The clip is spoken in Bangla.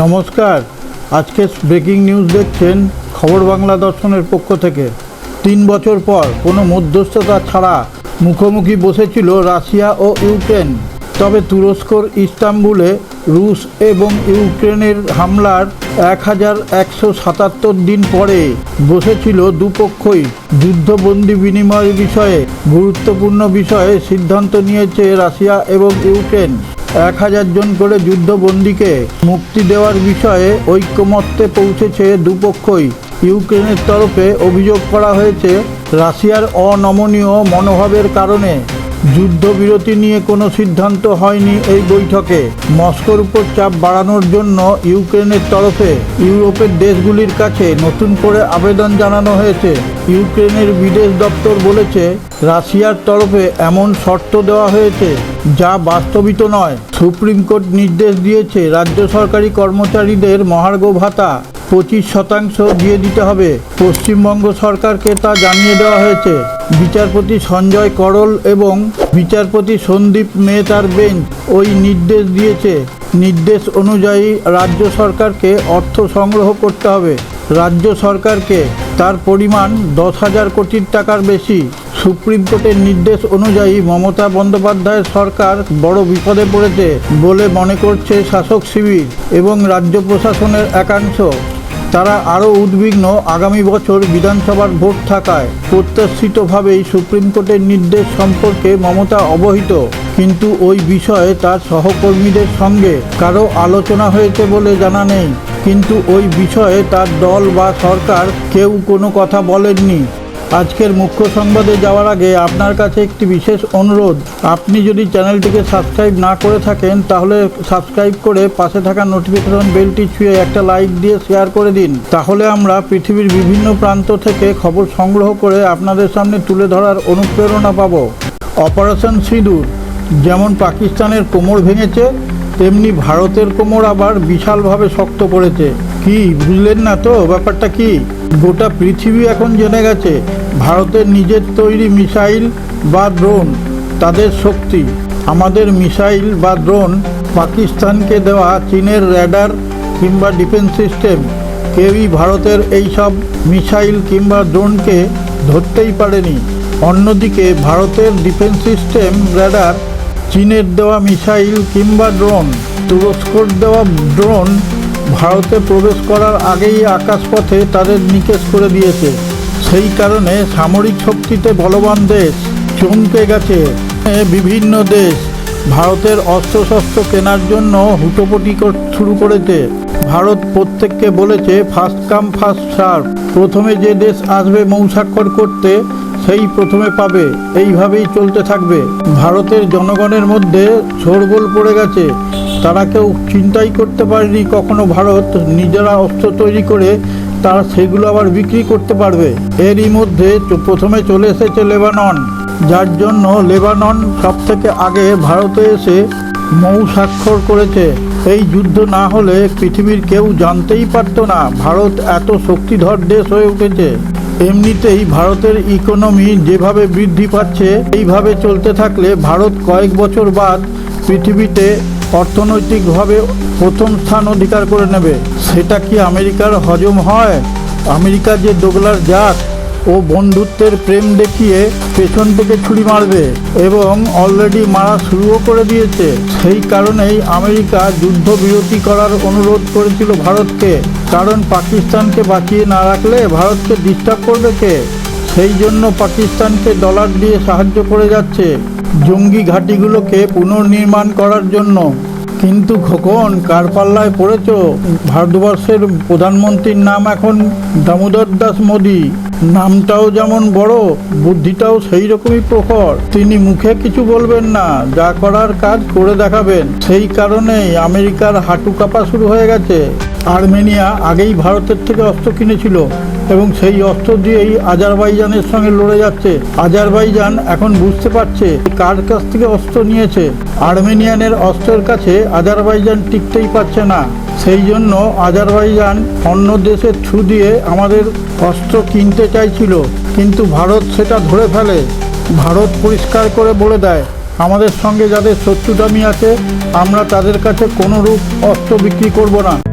নমস্কার। আজকে ব্রেকিং নিউজ দেখছেন খবর বাংলা দর্শনের পক্ষ থেকে। তিন বছর পর কোনো মধ্যস্থতা ছাড়া মুখোমুখি বসেছিল রাশিয়া ও ইউক্রেন। তবে তুরস্কর, ইস্তাম্বুলে রুশ এবং ইউক্রেনের হামলার এক হাজার একশো সাতাত্তর দিন পরে বসেছিল দুপক্ষই। যুদ্ধবন্দি বিনিময়ের বিষয়ে গুরুত্বপূর্ণ বিষয়ে সিদ্ধান্ত নিয়েছে রাশিয়া এবং ইউক্রেন। এক হাজার জন করে যুদ্ধবন্দীকে মুক্তি দেওয়ার বিষয়ে ঐক্যমত্যে পৌঁছেছে দুপক্ষই। ইউক্রেনের তরফে অভিযোগ করা হয়েছে, রাশিয়ার অনমনীয় মনোভাবের কারণে। যুদ্ধবিরতি নিয়ে কোনো সিদ্ধান্ত হয়নি এই বৈঠকে। মস্কোর উপর চাপ বাড়ানোর জন্য ইউক্রেনের তরফে ইউরোপের দেশগুলির কাছে নতুন করে আবেদন জানানো হয়েছে। ইউক্রেনের বিদেশ দপ্তর বলেছে, রাশিয়ার তরফে এমন শর্ত দেওয়া হয়েছে, যা বাস্তবিত নয়। সুপ্রিম কোর্ট নির্দেশ দিয়েছে, রাজ্য সরকারি কর্মচারীদের মহার্ঘ ভাতা। পঁচিশ শতাংশ দিয়ে দিতে হবে। পশ্চিমবঙ্গ সরকারকে তা জানিয়ে দেওয়া হয়েছে। বিচারপতি সঞ্জয় করল এবং বিচারপতি সন্দীপ মেহতার বেঞ্চ ওই নির্দেশ দিয়েছে। নির্দেশ অনুযায়ী রাজ্য সরকারকে অর্থ সংগ্রহ করতে হবে। রাজ্য সরকারকে তার পরিমাণ দশ হাজার কোটির টাকার বেশি। সুপ্রিম কোর্টের নির্দেশ অনুযায়ী মমতা বন্দ্যোপাধ্যায়ের সরকার বড় বিপদে পড়েছে বলে মনে করছে শাসক শিবির এবং রাজ্য প্রশাসনের একাংশ। তারা আরও উদ্বিগ্ন আগামী বছর বিধানসভার ভোট থাকায় প্রত্যাশিতভাবেই সুপ্রিম কোর্টের নির্দেশ সম্পর্কে মমতা অবহিত। কিন্তু ওই বিষয়ে তার সহকর্মীদের সঙ্গে কারও আলোচনা হয়েছে বলে জানা নেই। কিন্তু ওই বিষয়ে তার দল বা সরকার কেউ কোনো কথা বলেননি। আজকের মুখ্য সংবাদে যাওয়ার আগে আপনার কাছে একটি বিশেষ অনুরোধ। আপনি যদি চ্যানেলটিকে সাবস্ক্রাইব না করে থাকেন, তাহলে সাবস্ক্রাইব করে পাশে থাকা নোটিফিকেশন বেলটি ছুঁয়ে একটা লাইক দিয়ে শেয়ার করে দিন। তাহলে আমরা পৃথিবীর বিভিন্ন প্রান্ত থেকে খবর সংগ্রহ করে আপনাদের সামনে তুলে ধরার অনুপ্রেরণা পাব। অপারেশন সিঁদুর, যেমন পাকিস্তানের কোমর ভেঙেছে, তেমনি ভারতের কোমর আবার বিশালভাবে শক্ত করেছে কি, বুঝলেন না তো ব্যাপারটা কি? গোটা পৃথিবী এখন জেনে গেছে ভারতের নিজের তৈরি মিসাইল বা ড্রোন, তাদের শক্তি। আমাদের মিসাইল বা ড্রোন পাকিস্তানকে দেওয়া চীনের র্যাডার কিংবা ডিফেন্স সিস্টেম। কেউই ভারতের এই সব মিসাইল কিংবা ড্রোনকে ধরতেই পারেনি। অন্যদিকে, ভারতের ডিফেন্স সিস্টেম র্যাডার চীনের দেওয়া মিসাইল কিংবা ড্রোন, তুরস্কর দেওয়া ড্রোন ভারতে প্রবেশ করার আগেই আকাশপথে তাদের নিকেশ করে দিয়েছে। সেই কারণে সামরিক শক্তিতে বলবান দেশ চমকে গেছে। বিভিন্ন দেশ ভারতের অস্ত্রশস্ত্র কেনার জন্য হুটোপটি শুরু করেছে। ভারত প্রত্যেককে বলেছে, ফার্স্ট কাম, ফার্স্ট সার্ভ। প্রথমে যে দেশ আসবে মৌসাক্ষর করতে, সেই প্রথমে পাবে। এইভাবেই চলতে থাকবে। ভারতের জনগণের মধ্যে শোরগোল পড়ে গেছে। তারা কেউ চিন্তাই করতে পারেনি কখনো ভারত নিজেরা অস্ত্র তৈরি করে তারা সেগুলো আবার বিক্রি করতে পারবে। এরই মধ্যে প্রথমে চলে এসেছে লেবানন। যার জন্য লেবানন সব থেকে আগে ভারতে এসে মৌ স্বাক্ষর করেছে। এই যুদ্ধ না হলে পৃথিবীর কেউ জানতেই পারতো না ভারত এত শক্তিধর দেশ হয়ে উঠেছে। এমনিতেই ভারতের ইকোনমি যেভাবে বৃদ্ধি পাচ্ছে, এইভাবে চলতে থাকলে ভারত কয়েক বছর বাদ পৃথিবীতে অর্থনৈতিকভাবে প্রথম স্থান অধিকার করে নেবে। সেটা কি আমেরিকার হজম হয়? আমেরিকা যে দোগলার জাত ও বন্ধুত্বের প্রেম দেখিয়ে পেছন থেকে ছুরি মারবে এবং অলরেডি মারা শুরুও করে দিয়েছে। সেই কারণেই আমেরিকা যুদ্ধবিরতি করার অনুরোধ করেছিল ভারতকে। কারণ পাকিস্তানকে বাঁচিয়ে না রাখলে ভারতকে ডিস্টার্ব করবে কে? সেই জন্য পাকিস্তানকে ডলার দিয়ে সাহায্য করে যাচ্ছে। জঙ্গি ঘাঁটিগুলোকে পুনর্নির্মাণ করার জন্য। কিন্তু খোকন কার পাল্লায় পড়েছ? ভারতবর্ষের প্রধানমন্ত্রীর নাম এখন দামোদর দাস মোদী। নামটাও যেমন বড়, বুদ্ধিটাও সেই রকমই প্রখর। তিনি মুখে কিছু বলবেন না, যা করার কাজ করে দেখাবেন। সেই কারণেই আমেরিকার হাঁটু কাঁপা শুরু হয়ে গেছে। আর্মেনিয়া আগেই ভারতের থেকে অস্ত্র কিনেছিল এবং সেই অস্ত্র দিয়েই আজারবাইজানের সঙ্গে লড়ে যাচ্ছে। আজারবাইজান এখন বুঝতে পারছে কার কাছ থেকে অস্ত্র নিয়েছে। আর্মেনিয়ানের অস্ত্রের কাছে আজারবাইজান টিকতেই পারছে না। সেই জন্য আজারবাইজান অন্য দেশের থ্রু দিয়ে আমাদের অস্ত্র কিনতে চাইছিল। কিন্তু ভারত সেটা ধরে ফেলে। ভারত পরিষ্কার করে বলে দেয়, আমাদের সঙ্গে যাদের শত্রুতামি আছে, আমরা তাদের কাছে কোনো রূপ অস্ত্র বিক্রি করব না।